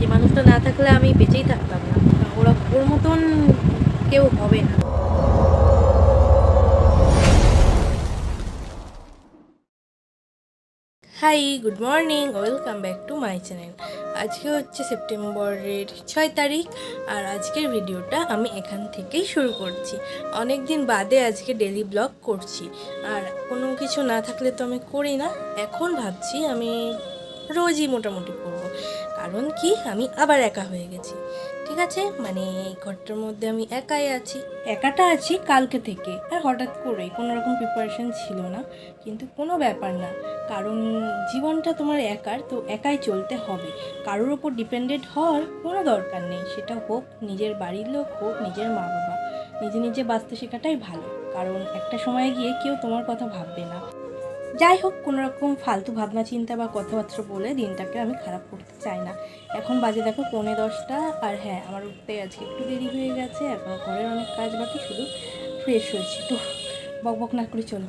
যে মানুষটা না থাকলে আমি বেঁচেই থাকতাম না। ওরা ওর মতন কেউ হবে না। Hi good morning welcome back to my channel আজকে হচ্ছে সেপ্টেম্বরের ছয় তারিখ, আর আজকের ভিডিওটা আমি এখান থেকেই শুরু করছি। অনেক দিন বাদে আজকে ডেলি ব্লগ করছি। আর কোনো কিছু না থাকলে তো আমি করি না। এখন ভাবছি আমি রোজই মোটামুটি করব। কারণ কি? আমি আবার একা হয়ে গেছি। ঠিক আছে? মানে এই ঘরটার মধ্যে আমি একাই আছি। একাটা আছি কালকে থেকে। আর হঠাৎ করে কোনো রকম প্রিপারেশন ছিল না। কিন্তু কোনো ব্যাপার না। কারণ জীবনটা তোমার একার, তো একাই চলতে হবে। কারোর ওপর ডিপেন্ডেন্ট হওয়ার কোনো দরকার নেই। সেটা হোক নিজের বাড়ির লোক হোক নিজের মা বাবা নিজে নিজে বাঁচতে শেখাটাই ভালো। কারণ একটা সময় গিয়ে কেউ তোমার কথা ভাববে না। যাই হোক কোনো রকম ফালতু ভাবনা চিন্তা বা কথাবার্তা বলে দিনটাকে আমি খারাপ করতে চাই না। এখন বাজে দেখো পৌনে দশটা, আর হ্যাঁ আমার উঠতে আজকে একটু দেরি হয়ে গেছে, এখন ঘরের অনেক কাজ বাকি, শুধু ফ্রেশ হয়েছি। তো বক বক না করে চলো।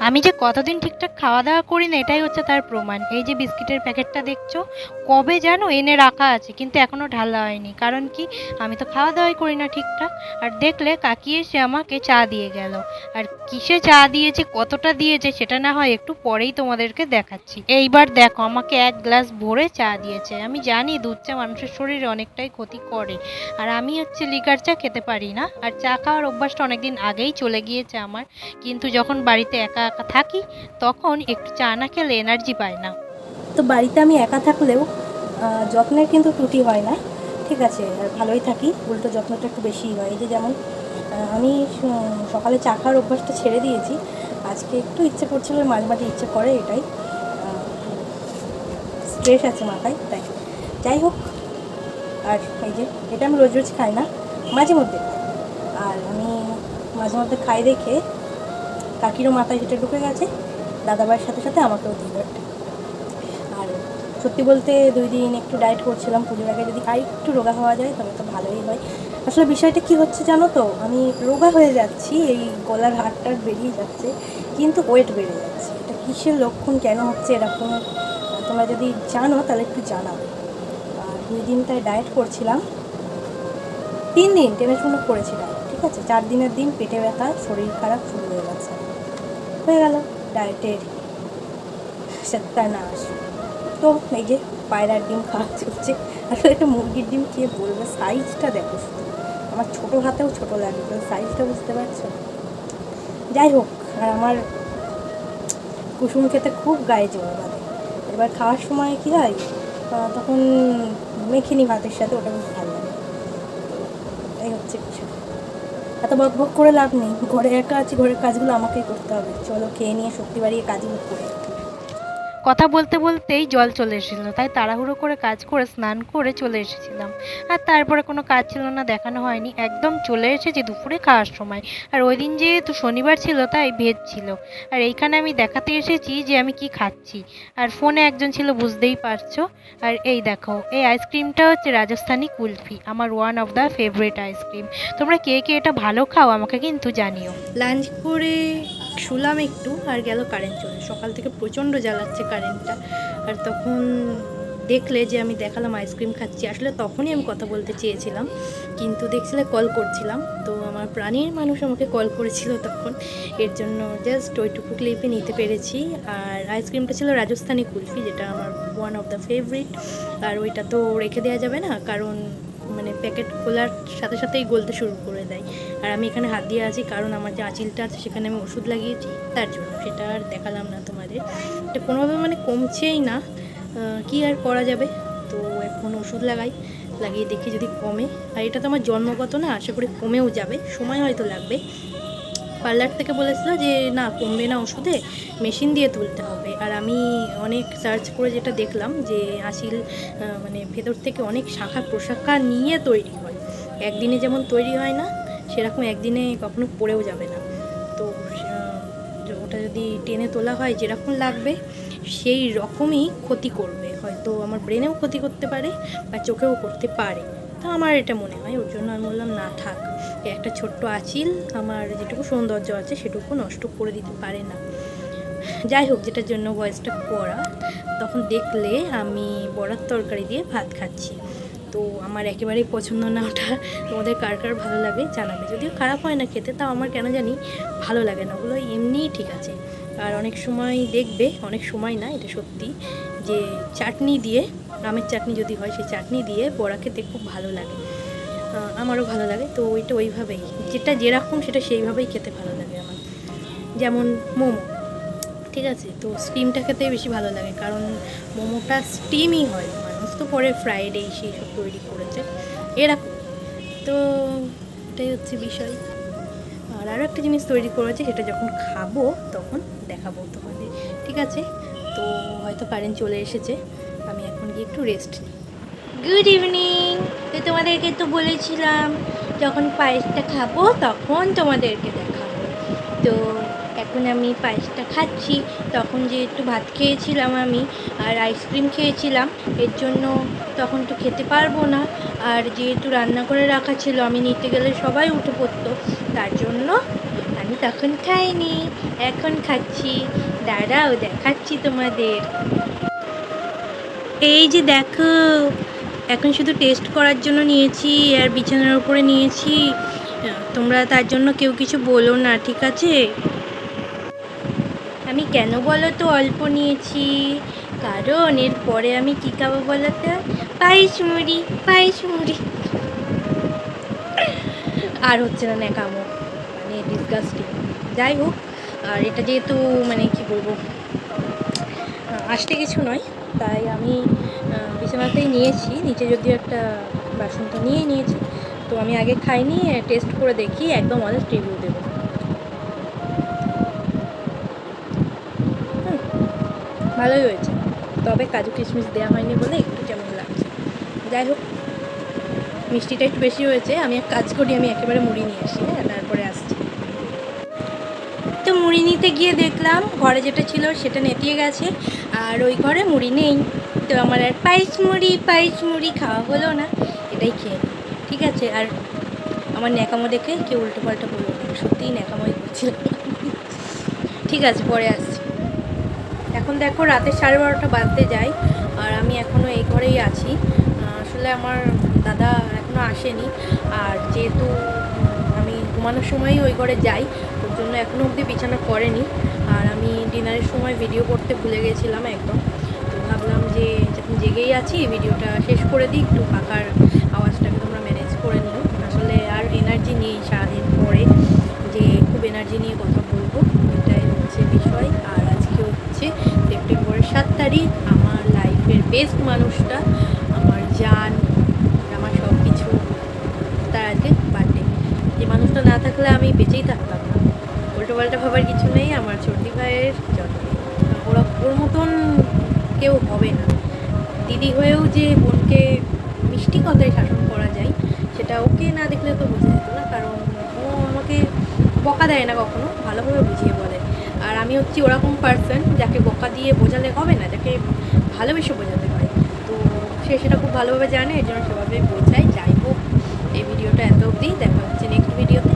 আমি যে কতদিন ঠিকঠাক খাওয়া দাওয়া করি না এটাই হচ্ছে তার প্রমাণ। এই যে বিস্কিটের প্যাকেটটা দেখছ, কবে জানো এনে রাখা আছে, কিন্তু এখনও ঢালা হয়নি। কারণ কি? আমি তো খাওয়া দাওয়াই করি না ঠিকঠাক। আর দেখলে কাকি এসে আমাকে চা দিয়ে গেল। আর কিসে চা দিয়েছে, কতটা দিয়েছে, সেটা না হয় একটু পরেই তোমাদেরকে দেখাচ্ছি। এইবার দেখো, আমাকে এক গ্লাস ভরে চা দিয়েছে। আমি জানি দুধ চা মানুষের শরীরে অনেকটাই ক্ষতি করে। আর আমি হচ্ছে লিকার চা খেতে পারি না। আর চা খাওয়ার অভ্যাসটা অনেকদিন আগেই চলে গিয়েছে আমার। কিন্তু যখন বাড়িতে একা একা থাকি, তখন একটু চা না খেলে এনার্জি পাই না। তো বাড়িতে আমি একা থাকলেও যত্নের কিন্তু ত্রুটি হয় না। ঠিক আছে ভালোই থাকি, উল্টো যত্নটা একটু বেশিই হয়। এই যে যেমন আমি সকালে চা খাওয়ার অভ্যাসটা ছেড়ে দিয়েছি। আজকে একটু ইচ্ছে করছিল, মাঝে মাঝে ইচ্ছে করে এটাই। স্ট্রেস আছে মাথায়, তাই। যাই হোক, আর এই যে, এটা আমি রোজ রোজ খাই না, মাঝে মধ্যে আর আমি মাঝে মধ্যে খাই দেখে কাকিরও মাথায় যেটা ঢুকে গেছে, দাদাভাইয়ের সাথে সাথে আমাকেও দেয় আর সত্যি বলতে দুই দিন একটু ডায়েট করছিলাম, পুজোর আগে যদি আর একটু রোগা হওয়া যায় তবে তো ভালোই হয়। আসলে বিষয়টা কি হচ্ছে জানো তো, আমি রোগা হয়ে যাচ্ছি, এই গলার হাড়টার বেরিয়ে যাচ্ছে, কিন্তু ওয়েট বেড়ে যাচ্ছে। এটা কিসের লক্ষণ, কেন হচ্ছে এরকম? তোমরা যদি জানো তাহলে একটু জানাও। আর দুই দিন তাই ডায়েট করছিলাম। তিন দিন, টেনে শুনে করেছিলাম ঠিক আছে? চার দিনের দিন পেটে ব্যথা, শরীর খারাপ, শুরু হয়ে গেছে। হয়ে গেল। ডায়েটের সত্যানাশ। তো এই যে পায়রার ডিম খাওয়া চলছে। আসলে একটা মুরগির ডিম খেয়ে বলবে? সাইজটা দেখো আমার ছোটো হাতেও ছোটো লাগে, তো সাইজটা বুঝতে পারছ? যাই হোক, আর আমার কুসুম খেতে খুব গায়ে জোর বাঁধে এবার খাওয়ার সময় কী হয়? তখন মেখে নিই ভাতের সাথে, ওটা খুব ভালো লাগে। এই হচ্ছে বিষয়। এত বক বক করে লাভ নেই। ঘরে একা আছি, ঘরের কাজগুলো আমাকেই করতে হবে। চলো খেয়ে নিয়ে শক্তি বাড়িয়ে কাজগুলো করে। কথা বলতে বলতেই জল চলে এসেছিল। তাই তাড়াহুড়ো করে কাজ করে, স্নান করে চলে এসেছিলাম। আর তারপরে কোনো কাজ ছিল না, দেখানো হয়নি। একদম চলে এসেছি দুপুরে খাওয়ার সময়। আর ওই দিন যেহেতু শনিবার ছিল, তাই ভেজ ছিল। আর এইখানে আমি দেখাতে এসেছি যে আমি কি খাচ্ছি। আর ফোনে একজন ছিল, বুঝতেই পারছ। আর এই দেখো, এই আইসক্রিমটা হচ্ছে রাজস্থানি কুলফি, আমার one of the favourite ice cream তোমরা কে কে এটা ভালো খাও, আমাকে কিন্তু জানিও। লাঞ্চ করে শুলাম একটু আর গেল কারেন্ট চলে। সকাল থেকে প্রচণ্ড জ্বালাচ্ছে কারেন্টটা আর তখন দেখলে যে আমি দেখালাম আইসক্রিম খাচ্ছি। আসলে তখনই আমি কথা বলতে চেয়েছিলাম, কিন্তু দেখছিলে কল করছিলাম। তো আমার প্রাণীর মানুষ আমাকে কল করেছিল তখন। এর জন্য জাস্ট ওইটুকু ক্লিপে নিতে পেরেছি। আর আইসক্রিমটা ছিল রাজস্থানি কুলফি, যেটা আমার ওয়ান অফ দ্য ফেভারিট আর ওইটা তো রেখে দেওয়া যাবে না, কারণ মানে প্যাকেট খোলার সাথে সাথেই গলতে শুরু করে দেয়। আর আমি এখানে হাত দিয়ে আছি কারণ আমার যে আঁচিলটা আছে সেখানে আমি ওষুধ লাগিয়েছি, তার জন্য সেটা আর দেখালাম না তোমাদের। এটা কোনোভাবে মানে কমছেই না কি আর করা যাবে? তো এখন ওষুধ লাগাই, লাগিয়ে দেখি যদি কমে। আর এটা তো আমার জন্মগত না, আশা করি কমেও যাবে, সময় হয়তো লাগবে। পার্লার থেকে বলেছিল যে না, কমবে না ওষুধে, মেশিন দিয়ে তুলতে হবে। আর আমি অনেক সার্চ করে যেটা দেখলাম যে আঁচিল মানে ভেতর থেকে অনেক শাখা প্রশাখা নিয়ে তৈরি হয়। একদিনে যেমন তৈরি হয় না সেরকম একদিনে কখনো পড়েও যাবে না। তো ওটা যদি টেনে তোলা হয়, যেরকম লাগবে, সেই রকমই ক্ষতি করবে। হয়তো আমার ব্রেনেও ক্ষতি করতে পারে বা চোখেও করতে পারে। তো আমার এটা মনে হয়, ওর জন্য আমি বললাম, না, থাক। একটা ছোট্ট আঁচিল, আমার যেটুকু সৌন্দর্য আছে, সেটুকু নষ্ট করে দিতে পারে না। যাই হোক, যেটার জন্য ভয়েসটা করা, তখন দেখলে আমি বড়ার তরকারি দিয়ে ভাত খাচ্ছি। তো আমার একেবারেই পছন্দ না ওটা। তোমাদের কার কার ভালো লাগে জানাবে। যদিও খারাপ হয় না খেতে, তাও আমার কেন জানি ভালো লাগে না। ওগুলো এমনিই ঠিক আছে। আর অনেক সময় দেখবে, অনেক সময় না, এটা সত্যি, যে চাটনি দিয়ে, আমের চাটনি যদি হয়, সেই চাটনি দিয়ে বড়া খেতে খুব ভালো লাগে। আমারও ভালো লাগে। তো ওইটা ওইভাবেই। যেটা যেরকম, সেটা সেইভাবেই খেতে ভালো লাগে আমার। যেমন মোমো, ঠিক আছে? তো স্টিমটা খেতে বেশি ভালো লাগে। কারণ মোমোটা স্টিমই হয়। তো পরে ফ্রাইড এই সেই সব তৈরি করেছে। এরকম। তো এটাই হচ্ছে বিষয়। আর আরও একটা জিনিস তৈরি করেছে, সেটা যখন খাব তখন দেখাবো তোমাদের। ঠিক আছে? তো হয়তো কারেন্ট চলে এসেছে। আমি এখন গিয়ে একটু রেস্ট নিই। গুড ইভিনিং তো তোমাদেরকে তো বলেছিলাম, যখন পায়েসটা খাব তখন তোমাদেরকে দেখাবো। তো এখন আমি পায়েসটা খাচ্ছি, তখন যেহেতু ভাত খেয়েছিলাম আমি আর আইসক্রিম খেয়েছিলাম, এর জন্য তখন তো খেতে পারব না। আর যেহেতু রান্না করে রাখা ছিল, আমি নিতে গেলে সবাই উঠে পড়তো, তার জন্য আমি তখন খাইনি, এখন খাচ্ছি। দাঁড়াও, দেখাচ্ছি তোমাদের। এই যে দেখো, এখন শুধু টেস্ট করার জন্য নিয়েছি, আর বিছানার উপরে নিয়েছি। তোমরা তার জন্য কেউ কিছু বলো না, ঠিক আছে? আমি কেন বলো তো অল্প নিয়েছি? কারণ এর পরে আমি কী খাব বলো তো? পায়েস মুড়ি পায়েস মুড়ি। আর হচ্ছে না ন্যাকামো। মানে ডিসগাস্টিং যাই হোক, আর এটা যেহেতু মানে কি বলব আসতে কিছু নয়, তাই আমি বিছানাতেই নিয়েছি। নিচে যদিও একটা বাসন তো নিয়েই নিয়েছি, তো আমি আগে খাইনি টেস্ট করে দেখি, একদম অনেস্ট রিভিউ দেবো। ভালোই হয়েছে। তবে কাজু কিশমিশ দেওয়া হয়নি বলে একটু কেমন লাগছে। যাই হোক, মিষ্টিটা একটু বেশি হয়েছে। আমি এক কাজ করি, আমি একেবারে মুড়ি নিয়ে আসি হ্যাঁ তারপরে আসছি। তো মুড়ি নিতে গিয়ে দেখলাম ঘরে যেটা ছিল সেটা নেতিয়ে গেছে, আর ওই ঘরে মুড়ি নেই। তো আমার আর পায়েস মুড়ি পায়েস মুড়ি খাওয়া হলো না, এটাই খেয়ে ঠিক আছে? আর আমার ন্যাকামো দেখে কেউ উল্টো পাল্টা বলব না, সত্যিই ন্যাকামোই করছিলাম। ঠিক আছে, পরে আসছি। এখন দেখো রাতে সাড়ে বারোটা বাজতে যাই আর আমি এখনও এই ঘরেই আছি। আসলে আমার দাদা এখনও আসেনি, আর যেহেতু আমি ঘুমানোর সময়ই ওই ঘরে যাই, ওর জন্য এখনও অবধি বিছানা করেনি আর আমি ডিনারের সময় ভিডিও করতে ভুলে গেছিলাম একদম। তো ভাবলাম যে যখন জেগেই আছি, ভিডিওটা শেষ করে দিই, একটু পাখার আওয়াজটাকে তোমরা ম্যানেজ করে নিও। আসলে আর এনার্জি নেই সারাদিন পরে, যে খুব এনার্জি নিয়ে কথা বলব, এটাই হচ্ছে বিষয় আর আজকে হচ্ছে সেপ্টেম্বরের সাত তারিখ, আমার লাইফের বেস্ট মানুষটা, আমার জান, আমার সব কিছু তার আজকে বার্থডে যে মানুষটা না থাকলে আমি বেঁচেই থাকতাম না। উল্টো পাল্টা ভাবার কিছু নেই, আমার ছোটি ভাইয়ের জন্মদিন ওরা ওর মতন কেউ হবে না। দিদি হয়েও যে বোনকে মিষ্টি কথায় শাসন করা যায়, সেটা ওকে না দেখলে তো বোঝা যেত না, কারণ ও আমাকে বকা দেয় না কখনো, ভালোভাবে বুঝিয়ে বলে। আর আমি হচ্ছি ওরকম পারসন যাকে বোকা দিয়ে বোঝালে হবে না, যাকে ভালোবেসে বোঝাতে হয়। তো সে সেটা খুব ভালোভাবে জানে, এর জন্য সেভাবে বোঝাই যাই হোক, এই ভিডিওটা এত অবধি। দেখা হচ্ছে নেক্সট ভিডিওতে